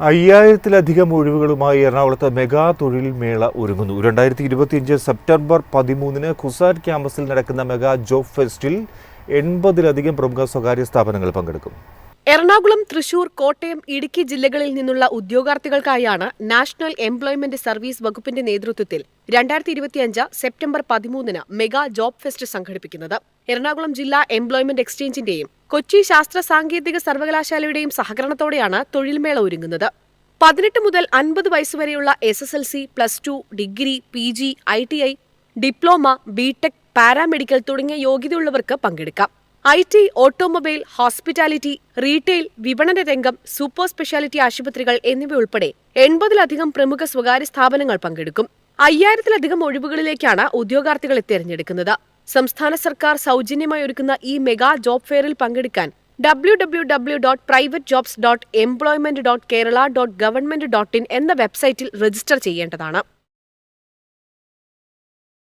അയ്യായിരത്തിലധികം ഒഴിവുകളുമായി എറണാകുളത്ത് മെഗാ തൊഴിൽ മേള ഒരുങ്ങുന്നു. രണ്ടായിരത്തി ഇരുപത്തിയഞ്ച് സെപ്റ്റംബർ പതിമൂന്നിന് കുസാറ്റ് ക്യാമ്പസിൽ നടക്കുന്ന മെഗാ ജോബ് ഫെസ്റ്റിൽ എൺപതിലധികം പ്രമുഖ സ്വകാര്യ സ്ഥാപനങ്ങൾ പങ്കെടുക്കും. എറണാകുളം തൃശൂർ കോട്ടയം ഇടുക്കി ജില്ലകളിൽ നിന്നുള്ള ഉദ്യോഗാർത്ഥികൾക്കായാണ് നാഷണൽ എംപ്ലോയ്മെന്റ് സർവീസ് വകുപ്പിന്റെ നേതൃത്വത്തിൽ രണ്ടായിരത്തി ഇരുപത്തിയഞ്ച് സെപ്റ്റംബർ പതിമൂന്നിന് മെഗാ ജോബ് ഫെസ്റ്റ് സംഘടിപ്പിക്കുന്നത്. എറണാകുളം ജില്ലാ എംപ്ലോയ്മെന്റ് എക്സ്ചേഞ്ചിന്റെയും കൊച്ചി ശാസ്ത്ര സാങ്കേതിക സർവകലാശാലയുടെയും സഹകരണത്തോടെയാണ് തൊഴിൽമേള ഒരുങ്ങുന്നത്. പതിനെട്ട് മുതൽ അൻപത് വയസ്സുവരെയുള്ള S S L C plus two degree P G I T I diploma B Tech paramedical തുടങ്ങിയ യോഗ്യതയുള്ളവർക്ക് പങ്കെടുക്കാം. I T automobile hospitality retail വിപണന രംഗം സൂപ്പർ സ്പെഷ്യാലിറ്റി ആശുപത്രികൾ എന്നിവ ഉൾപ്പെടെ എൺപതിലധികം പ്രമുഖ സ്വകാര്യ സ്ഥാപനങ്ങൾ പങ്കെടുക്കും. അയ്യായിരത്തിലധികം ഒഴിവുകളിലേക്കാണ് ഉദ്യോഗാർത്ഥികളെ തിരഞ്ഞെടുക്കുന്നത്. സംസ്ഥാന സർക്കാർ സൗജന്യമായി ഒരുക്കുന്ന ഈ മെഗാ ജോബ് ഫെയറിൽ പങ്കെടുക്കാൻ W W W dot private jobs dot employment dot Kerala dot government dot in എന്ന വെബ്സൈറ്റിൽ രജിസ്റ്റർ ചെയ്യേണ്ടതാണ്.